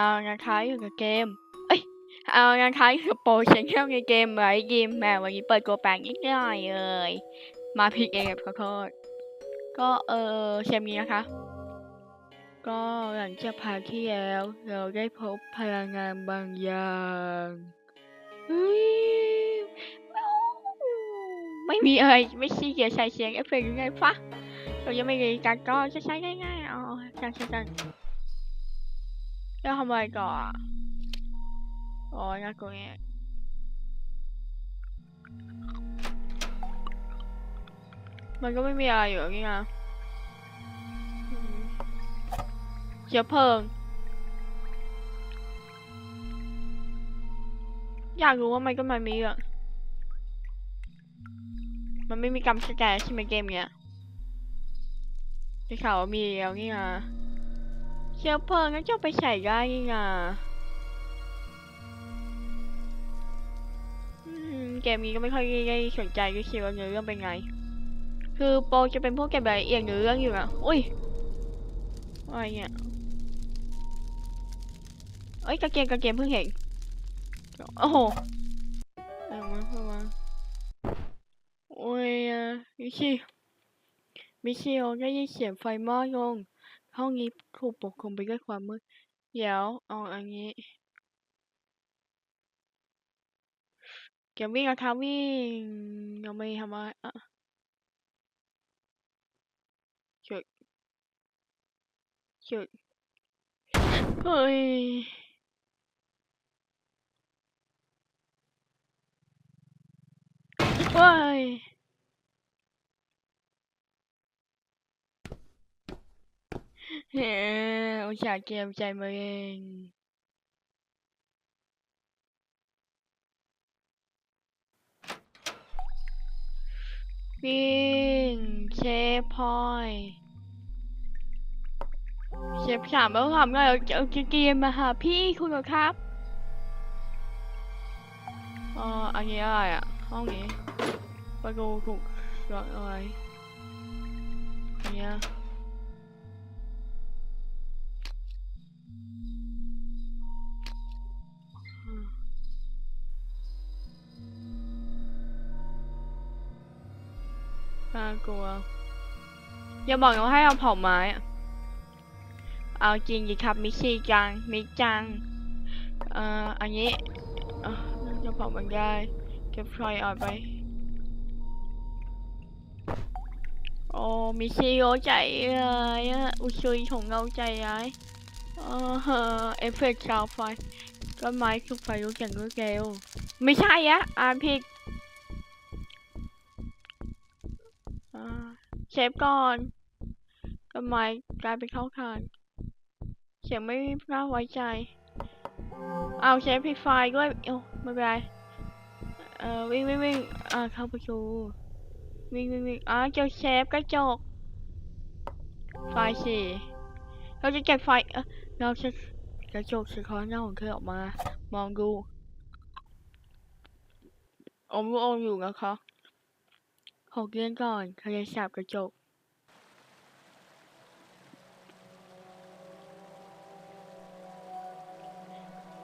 เอางานค้างอยู่กับเกม เอ้ย เอางานค้างอยู่กับโปรเชนเที่ยวในเกมไว้ยิมแหมวันนี้เปิดโกแปงนิดหน่อยเอ่ยมาผิดเองขอโทษก็เออเชมนี้นะคะ ก็หลังจากพาที่แล้ว เราได้พบพลังงานบางอย่างเฮ้ยไม่มีอะไรไม่ใช่เกียร์ใช้เสียงเอฟเฟกต์ยังไงฟะเรายังไม่มีการก็จะใช้ง่ายๆอ๋อใช่ใช่ใช่แล้ วทำอะไรก่อนอะอ๋องั้นกูเนี่ยมันก็ไม่มีอะไรอยู่นี่นะเชื้อเพลิง อยากรู้ว่ามันก็มันมีอะมันไม่มีกำสแกนใช่ไหมเกมเนี้ยได้ข่าวว่ามีแล้วนี่นะ เชื้อเพลิงงั้นจะไปใส่ได้นี่นะเกมนี้ก็ไม่ค่อยได้สนใจก็คิดว่าเนื้อเรื่องเป็นไง คือโปรจะเป็นพวกเก็บรายละเอียดเนื้อเรื่องอยู่อะอุ้ยอะไรเนี่ยเอ้ยกระเกมกระเกมเพิ่งเห็น โอ้โหอะไรมาเข้ามาโอ้ยอะมิชิมิชิโอได้ยินเสียงไฟไหม้ลง ห้องนี้ถูกปกคลุมไปด้วยความมืด เดี๋ยวเอาอันนี้ เก็บวิ่งนะคะวิ่งยังไม่ทำอะไรอะหยุดหยุดเฮ้ยเฮ้ย เฮ้อุตส่าห์เกมใจมาเองวิ่งเชฟพอยเชฟถามว่าทำไงเอาเอเกมมาหาพี่คุณหรอครับอ๋ออันนี้อะไรอะ ห้องนี้ประตูถูกล็อกเอาไว้เนี้ย น่ากลัว อย่าบอกนะว่าให้เอาเผาไม้อะเอาจริงดิครับมิชี่จังมิจัง เอ่อ อันนี้เอ่อจะเผามันได้ เก็บไฟออกไป โอ้มิชี่โอใจเลยอะอุชุยของเราใจร้ายเออเฮอเอฟเฟกต์ชาวไฟต้นไม้คือไฟลุกอย่างรวดเร็ว ไม่ใช่อะอ่านผิด เชฟก่อนทำไมกลายเป็นเข้าคานเสียงไม่น่าไว้ใจ เอาเชฟพิดไฟด้วยเอ้าไม่เป็นไรเอ่อวิ่งวิ่งวิ่งอ่าเข้าประตูวิ่งวิ่งวิ่งอ่าเจอเชฟกระจก ไฟสี่เราจะเก็บไฟเออเราจะกระจกสะท้อนหน้าของเธอออกมา มองดูอมลูกอมอยู่นะคะ หกเดือนก่อนทะเลสาบกระจก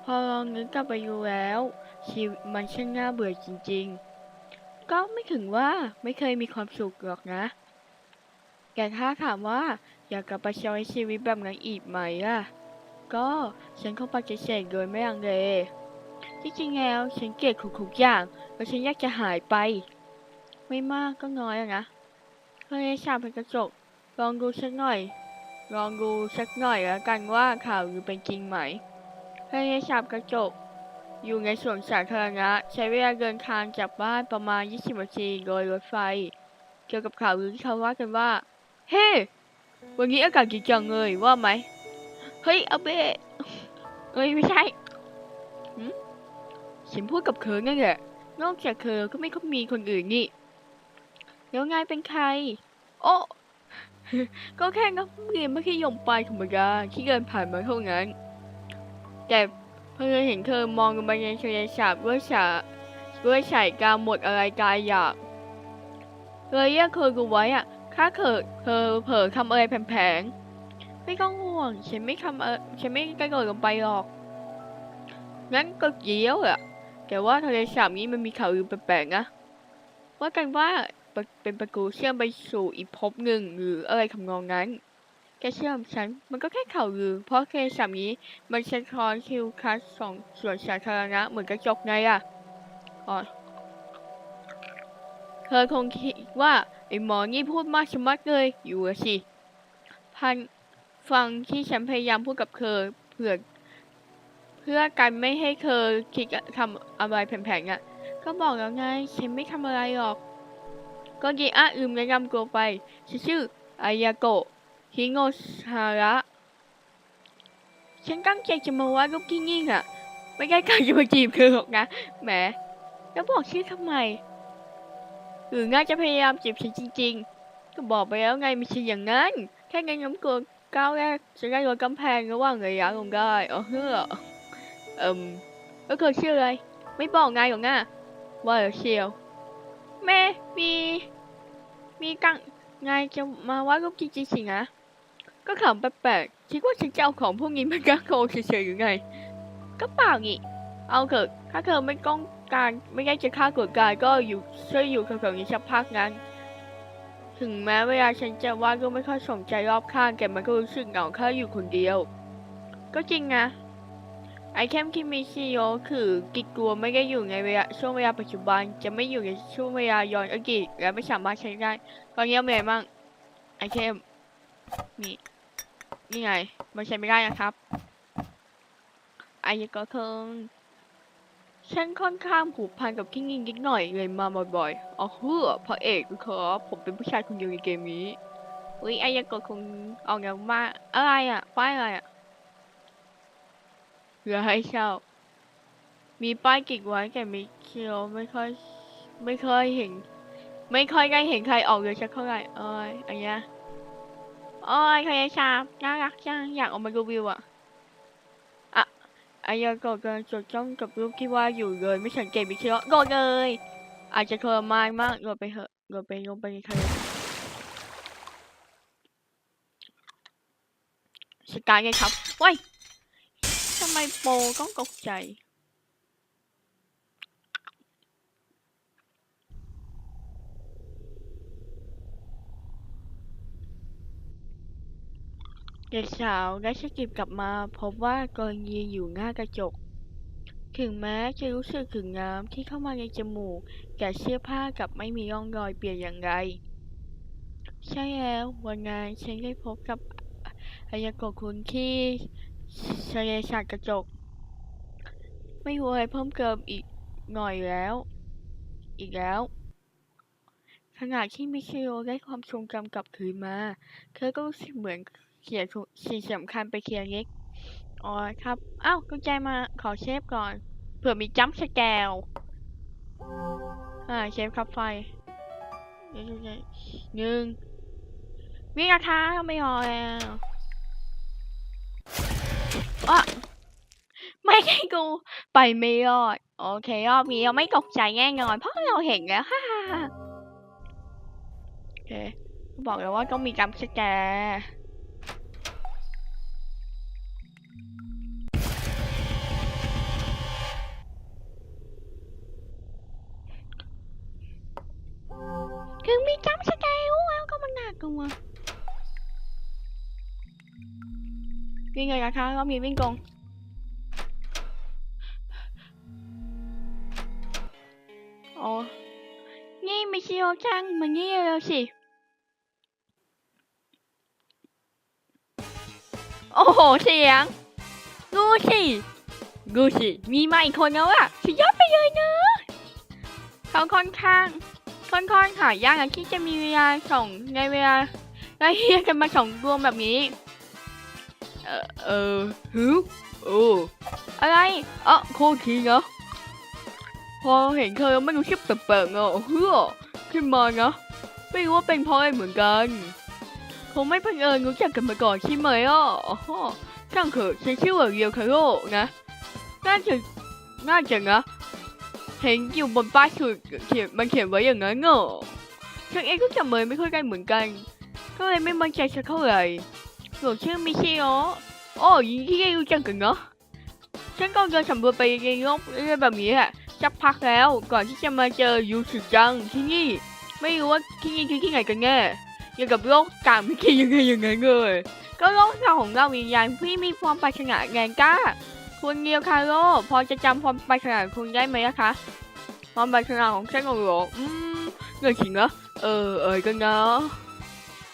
พอลองนึกกลับไปดูแล้ว ชีวิตมันช่างน่าเบื่อจริงๆ ก็ไม่ถึงว่าไม่เคยมีความสุขหรอกนะ แต่ถ้าถามว่าอยากกลับไปใช้ชีวิตแบบนั้นอีกไหมล่ะ ก็ฉันคงปฏิเสธโดยไม่ลังเลที่จริงแล้วฉันเกลียดทุกๆอย่างและฉันอยากจะหายไป ไม่มากก็น้อยอะนะทะเลสาบเป็นกระจก ลองดูสักหน่อย ลองดูสักหน่อยแล้วกันว่าข่าวลือเป็นจริงไหมทะเลสาบกระจก อยู่ในสวนสาธารณะใช้เวลาเดินทางจากบ้านประมาณ 20 นาทีโดยรถไฟ เกี่ยวกับข่าวลือที่เขาว่ากันว่า เฮ้วันนี้อากาศดีจังเลยว่าไหม เฮ้ยอาเบ้เอ้ยไม่ใช่ฉันพูดกับเธอนั่นแหละนอกจากเธอก็ไม่ค่อยมีคนอื่นนี่ แล้วไงเป็นใคร โอ้ ก็แค่นักเรียนมัธยมปลายธรรมดาที่เดินผ่านมาเท่านั้น แต่เพื่อเห็นเธอมองลงไปในทะเลสาบด้วยสาด้วยสายตาหมดอะไรกายอยากเลยเรียกเธอดูไว้อะถ้าเธอเธอเผลอทำอะไรแผลงๆไม่ต้องห่วง ฉันไม่ทำเออฉันไม่กระโดดลงไปหรอก งั้นก็เดี๋ยวอะแต่ว่าทะเลสาบนี้มันมีข่าวลือแปลกๆนะว่ากันว่า เป็นประตูเชื่อมไปสู่อีกภพหนึ่งหรืออะไรคำนองนั้นแกเชื่อมฉันมันก็แค่ข่าวลือ เพราะทะเลสาบนี้มันสะท้อนคิวคัสสองส่วนสาธารณะเหมือนกระจกไงอะอ๋อเธอคงคิดว่าไอ้หมอนี่พูดมากชะมัดเลยอยู่สิพันฟังที่ฉันพยายามพูดกับเธอเพื่อเพื่อกันไม่ให้เธอคิดทำอะไรแผลงๆอะ ก็บอกแล้วไงฉันไม่ทำอะไรหรอก ก็ดีอะลืมแนะนำตัวไปฉันชื่ออายาโกะฮิโงฮาระฉันตั้งใจจะมาวาดรูปที่นี่อะไม่ได้การจะมาจีบเธอหรอกนะแหมแล้วบอกชื่อทำไมหรือง่าจะพยายามจีบฉันจริง ๆ ก็บอกไปแล้วไงไม่ใช่อย่างนั้น แค่เงินย้ำกลัวก้าวแรกจะได้ลดกำแพงระหว่างระยะลงได้อ๋อเฮ้อเอิมก็คือชื่ออะไร ไม่บอกไงหรอกนะว่าเชียวแม่มี มีกังไงจะมาว่าดรูปจริงๆสินะ ก็ขำแปลกๆคิดว่าฉันจะเอาของพวกนี้มากักโคเฉยๆหรือไง ก็เปล่านี่เอาเถอะถ้าเธอไม่ต้องการไม่ได้จะฆ่ากดกายก็อยู่ช่วยอยู่แถวๆนี้สักพักนั้น ถึงแม้เวลาฉันจะวาดก็ไม่ค่อยสนใจรอบข้างแต่มันก็รู้สึกเหงาแค่อยู่คนเดียว ก็จริงนะ ไอเทมที่มีซีโอคือกิกลัวไม่ได้อยู่ในเวลาช่วงเวลาปัจจุบัน จะไม่อยู่ในช่วงเวลาย้อนอดีตและไม่สามารถใช้ได้ตอนนี้มีอะไรบ้างไอเทมนี่นี่ไงมันใช้ไม่ได้นะครับไอ้ก็เคิงฉันค่อนข้างผูกพันกับกิ้งยิงนิดหน่อยเลยมาบ่อยๆอ๋อเฮ้อพระเอกครับผมเป็นผู้ชายคนเดียวในเกมนี้อุ้ยไอยากดคงออกแนวมากอะไรอะป้ายอะไรอะ เหลือให้เช่า มีป้ายกิกไว้แต่ไม่เคียวไม่ค่อยไม่ค่อยเห็น ไม่ค่อยได้เห็นใครออกเลยสักเท่าไหร่เอ้ยอันเนี้ยโอ้ยใครชาน่ารักจังอยากออกมาดูวิวอะอะอายากดกำลังจดจ้องกับรูปที่ว่าอยู่เลยไม่สังเกตม่เชื่อโดดเลย อาจจะทรมานมากโดดไปเถอะโดดไปลงไปในทะเลสกายไงครับว้าย ไมโปรต้องตกใจ เด็กสาวได้สกิปกลับมาพบว่ากำลังยืนอยู่หน้ากระจก ถึงแม้จะรู้สึกถึงน้ำที่เข้ามาในจมูก แต่เสื้อผ้ากับไม่มีร่องรอยเปลี่ยนอย่างไร ใช่แล้ววันงานฉันได้พบกับอายากคุณที่ ทะเลสาบกระจก ไม่รู้อะไรเพิ่มเติมอีกหน่อยแล้ว อีกแล้วขณะที่มิชิโอได้ความทรงจำกลับคืนมา เธอก็รู้สึกเหมือนเขียนสิ่งสำคัญไปเคลียร์เล็ก อ๋อครับ อ้าวกุญแจมาขอเชฟก่อน เผื่อมีจัมป์สแกลอ่าเชฟครับไฟยวๆๆหนึ่งวิ่งราคาไม่พอแล้ว อะไม่ใช่กู ไปไม่รอด โอเครอบนี้เราไม่ตกใจแน่นอนเพราะเราเห็นแล้วฮ่าโอเคบอกแล้วว่าต้องมีจัมป์สแกร์ถึงมีจัมสแกร์แล้วก็มันน่ากลัว วิ่งเลยนะคะรอบนี้วิ่งตรงโอ้นี่ไม่ใช่โอจังมานี่เร็วสิโอ้โหเสียงดูสิดูสิมีมาอีกคนแล้วอะสุดยอดไปเลยเนอะเขาค่อนข้างค่อนข้างหายากอะที่จะมีเวลาส่งในเวลาไล่เรียกกันมาสองดวงแบบนี้ เออเออฮึโอ้อะไรอ๋อโคตรทีเนาะพอเห็นเธอไม่รู้ชื่อแปลกๆเนาะเฮ้อขึ้นมานะไม่รู้ว่าเป็นเพราะอะไรเหมือนกัน คงไม่เพิ่งเอิญรู้จักกันมาก่อนใช่ไหมอะอ๋อช่างเถอะฉันชื่อว่าเรียวคาโร่นะน่าจะน่าจะนะเห็นอยู่บนป้ายสุดเขียนมันเขียนไว้อย่างนั้นเนอะฉันเองก็จำเลยไม่ค่อยได้เหมือนกัน ก็เลยไม่มั่นใจสักเท่าไหร่ หนูชื่อมิชิโอะโอ้ยิงที่ได้รู้จักกันเนาะฉันก็เดินสำรวจไปในโลกเรื่อยๆแบบนี้แหละสักพักแล้วก่อนที่จะมาเจอยูสึจังที่นี่ ไม่รู้ว่าที่นี่คือที่ไหนกันแน่ยังกับโลกกลางไม่คิดยังไงอย่างนั้นเลยก็โลกเราของเราวิญญาณที่มีความปรารถนาแรงกล้าคุณเดียวคาโร่พอจะจำความปรารถนาคุณได้ไหมนะคะความปรารถนาของฉันเหรออืมเงยสิงเหรอเออเออกันเนาะ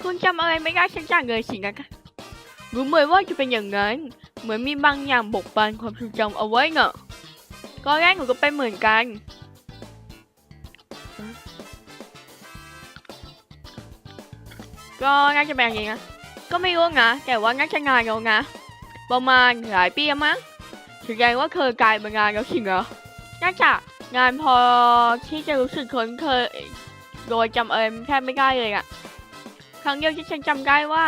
คุณจำอะไรไม่ได้ฉันจาเงยสิงนะคะ รู้ไหมว่าจะเป็นอย่างนั้น เหมือนมีบางอย่างบกบันความทรงจำเอาไว้เนอะก็แรกหนูก็เป็นเหมือนกัน ก็น่าจะเป็นอย่างนี้นะ ก็ไม่รู้นะ แต่ว่าน่าจะงานแล้วนะ ประมาณหลายปีมั้งถึงใจว่าเคยกลายเป็นงานแล้วสิเหรอน่าจะงานพอที่จะรู้สึกคุ้นเคยโดยจำเอิมแทบไม่ได้เลยอะครั้งเดียวที่ฉันจำได้ว่า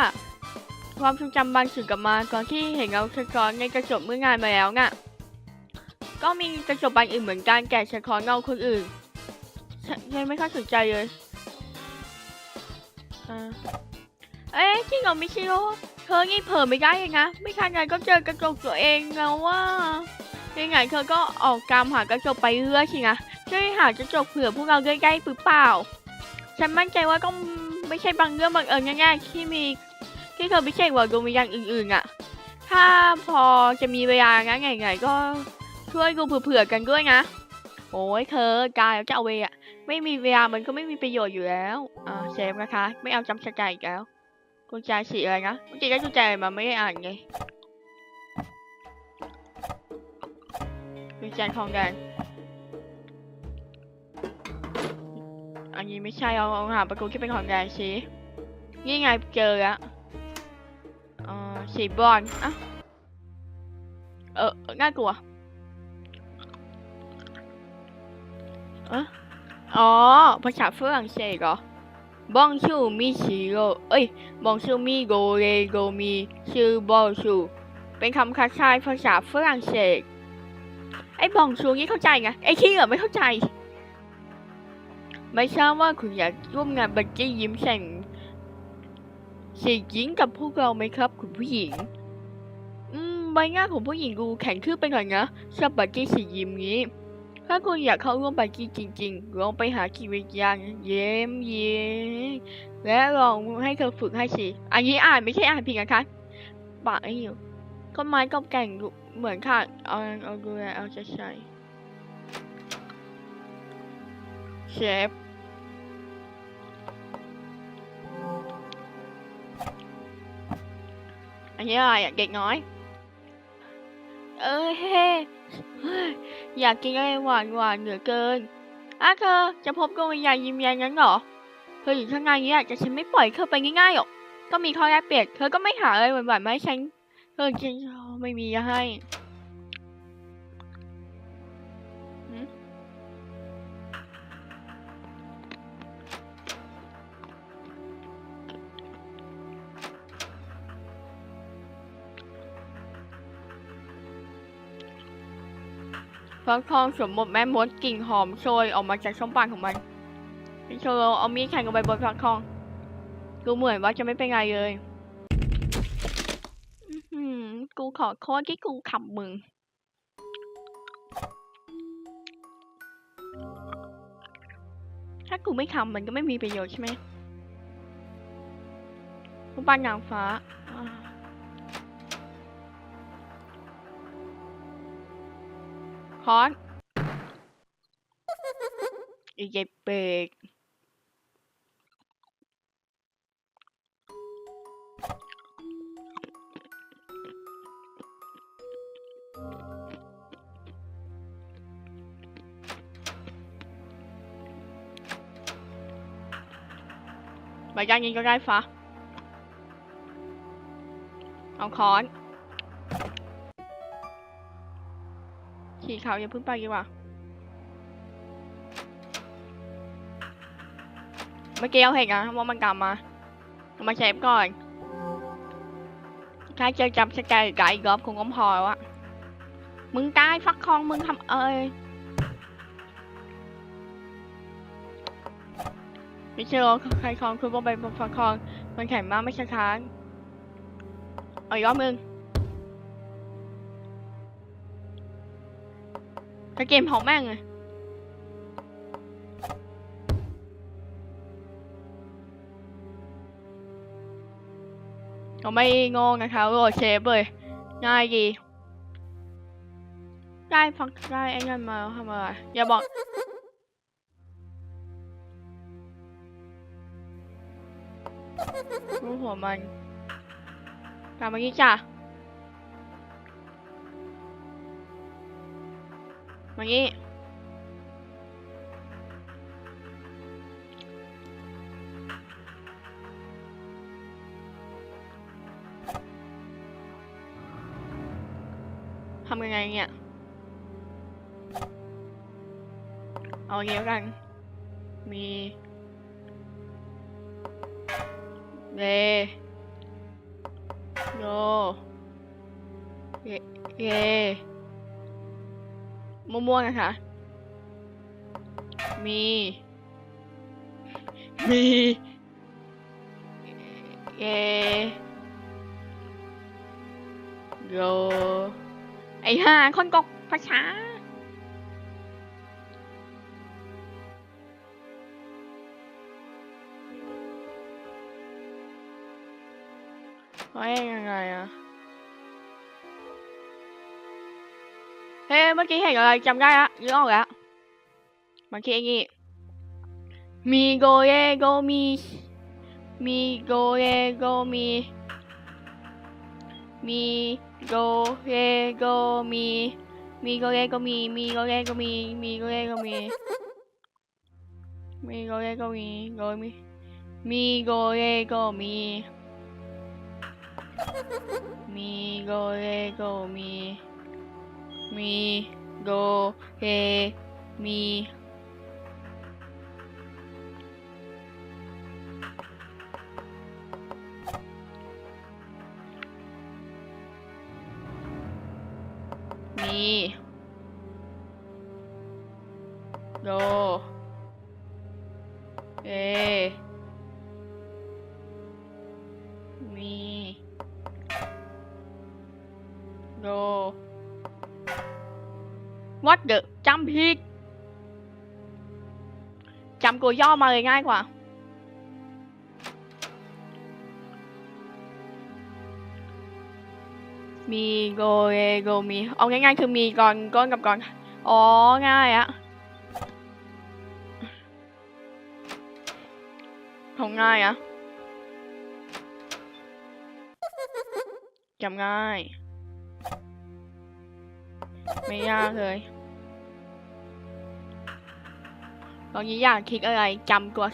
ความทรงจำบางสิ่งกลับมาก่อนที่เห็นเงาสะท้อนในกระจกเมื่องานมาแล้วน่ะ ก็มีกระจกบานอื่นเหมือนกันแก่สะท้อนเงาคนอื่นฉันยังไม่ค่อยสนใจเลยอเอ๊ะจริงเหรอมิชิโร่เธอนี่เผลอไม่ได้เลยนะ ไม่ทันไรก็เจอกระจกตัวเองแล้วว่ายังไงเธอก็ออกตามหากระจกไปเรื่อยสินะช่วยหากระจกเผื่อพวกเราใกล้ๆหรือเปล่า ฉันมั่นใจว่าก็ไม่ใช่บางเรื่องบางเอิญง่ายๆที่มี ที่เธอไม่ใช่ว่าดวงวิญญาณอื่นๆอะ ถ้าพอจะมีเวลางั้นไงๆก็ช่วยดูเผื่อๆกันด้วยนะ โอ้ยเธอกายแล้วจะเอาเวอะไม่มีเวลามันก็ไม่มีประโยชน์อยู่แล้ว อ่าเซฟนะคะ ไม่เอาจำสกายอีกแล้วกุญแจสีอะไรนะเมื่อกี้ได้กุญแจมาไม่ได้อ่านไงกุญแจทองแดงอันนี้ไม่ใช่เอาเอาหาประตูที่เป็นของแดงสินี่ไงเจอแล้วเอ่อ สีบอลอะเออ น่ากลัวเอะอ๋อ ภาษาฝรั่งเศสเหรอ บองชูมีชิโรเอ้ย บองชูมีโกเรโกมีชื่อบองชู เป็นคำคล้ายๆภาษาฝรั่งเศส ไอ้บองชูนี่เข้าใจไง ไอ้ขี้เหรอไม่เข้าใจ ไม่ทราบว่าคุณอยากร่วมงานบันจี้ยิ้มแฉ่ง เสีหญิงกับพวกเราไหมครับ คุณผู้หญิง อืม ใบหน้าของผู้หญิงดูแข็งขึ้นไปหน่อยนะชอบบันจี้สียิ้มนี้ ถ้าคุณอยากเข้าร่วมบันจี้จริงๆ ลองไปหากีวิญญาณเย้มเย้และลองให้เธอฝึกให้สิ อันนี้อ่านไม่ใช่อ่านผิดนะคะปากไอ้หิวต้นไม้ก็แก่งเหมือนค่ะ เอาเอาดูแลเอาใจใส่เชฟ เฮ้อะไรอะเด็กน้อย เออเฮ้เฮ้ยอยากกินอะไรหวานหวานเหลือเกินอะเธอจะพบดวงวิญญาณยิ้มแย้มงั้นเหรอเธออยู่ข้างในนี้แต่ฉันไม่ปล่อยเธอไปง่ายๆหรอกก็มีข้อแลกเปลี่ยนเธอก็ไม่หาอะไรหวานๆมาให้ฉันเธอจริงไม่มีจะให้ ฟักทองสวมบทแม่มดกลิ่นหอมโชยออกมาจากช่องปากของมันพี่โชว์เอามีดแทงลงไปบนฟักทอง ดูเหมือนว่าจะไม่เป็นไรเลยกูขอโทษที่กูขับมึง ถ้ากูไม่ทำมันก็ไม่มีประโยชน์ใช่ไหมรูปปั้นนางฟ้า คอนอีเจเปกใบย่างยิงก็ได้ฟ้าเอาค้อน ขี่เขาอย่าเพิ่งไปดีกว่า เมื่อกี้เราเห็นนะว่ามันกลับมามาเชฟก่อน ถ้าเจอจำสแกนไก่กรอบคงก็พอวอะมึงตายฟักคองมึงทำเอ้ยไม่เชื่อใครคองคือว่าไปฟักคอง มันแข็งมากไม่ใช่ค้างเอาอีกรอบนึง ถ้าเกมของแม่งเลยเราไม่งงนะคะโรดเชฟเลยง่ายดีได้ฟังได้ไอ้เงินมาทำอะไรอย่าบอกรู้หัวมันกลับมางี้จ้ะ มางี้ทำยังไงเนี่ย เอาอย่างงี้แล้วกัน มีเรโยเยเย ม่วงๆนะคะ มี มีเยโยไอ้ห่าคนกกภาษาเฮ้ยยังไงอะ เฮ้ยเมื่อกี้เห็นอะไรจำได้ละนึกออกแล้วเมื่อกี้อย่างงี้มีโกเยโกมีมีโกเยโกมีมีโกเยโกมีมีโกเยโกมีมีโกเยโกมีมีโกเยโกมีมีโกเยโกมีโกมีมีโกเยโกมีมีโกเรโกมี มีโกเรมีมี what the จำผิดจำตัวย่อมาเลยง่ายกว่า มีโกเอโกมี เอาง่ายๆ คือมีก่อนก้อนกับก่อน อ๋อ ง่ายอะของง่ายอะจำง่าย ไม่ยากเลย ตอนนี้อยากคิดอะไรจำตัว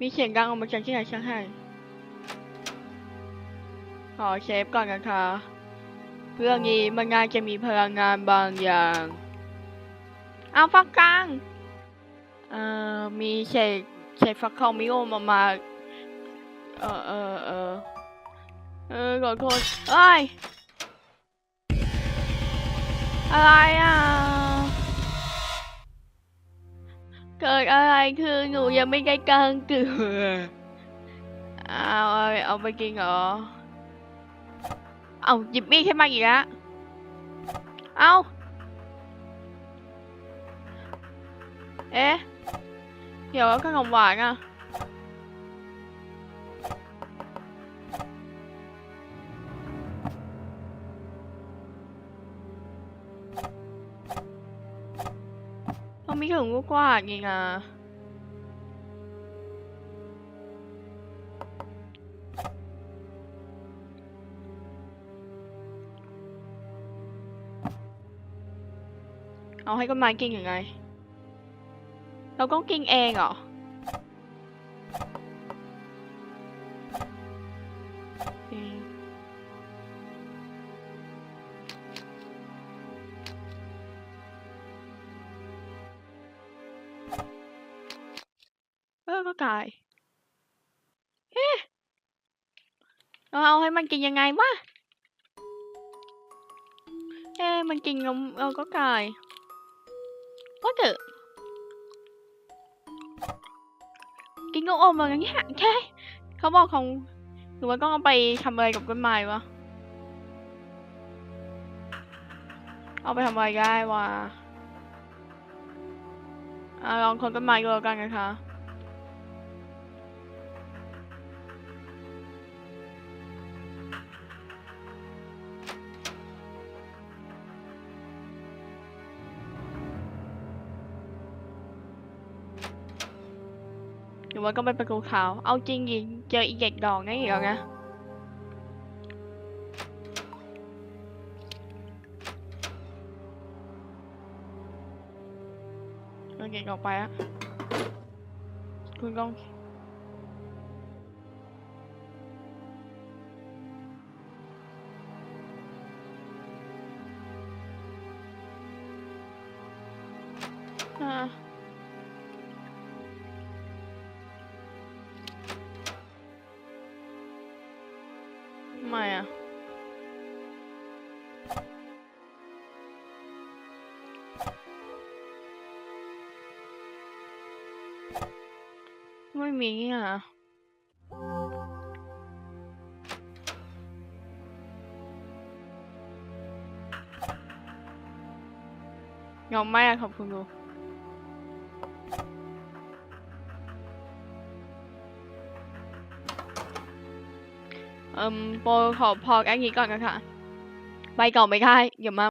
มีเสียงดังออกมาจากที่ไหนช่างให้ขอเชฟก่อนนะคะ เรื่องนี้มันน่าจะมีพลังงานบางอย่าง เอาฟักกลางเอ่อ มีเศษเศษฟักทองมิโอมามา เออเออเออเออขอโทษเอ้ย อะไรอะ เกิดอะไรคือหนูยังไม่ได้กลางเกลือเอาเอาเอาไปกินเหรอ เอาหยิบมีดขึ้นมาอีกแล้วเอาเอ๊ะ เดี๋ยวขนมหวานอะ เขาไม่ถึงกว่าๆไงอะเอาให้ก็มากินยังไง เราก็กินเองเหรอ ก็กายเอ๊ะเราเอาให้มันกินยังไงวะเอ๊ะมันกินนมเราก็กายว่าเกิดกินนมอมมาอย่างเงี้ยแค่เขาบอกของหรือว่าต้องเอาไปทำอะไรกับต้นไม้วะเอาไปทำอะไรได้วะอะลองคนต้นไม้ดูแล้วกันนะคะ หรือว่าก็เป็นประตูขาว เอาจริงยิงเจออีกเด็กดอกนั่นอีกแล้วนะเอาเด็กออกไปอะคุณต้อง ไมอะ ไม่มีอะยอมไม่อะขอบคุณดู เอิมโปรขอพอแค่นี้ก่อนนะคะไปก่อนไม่ได้เดี๋ยวมา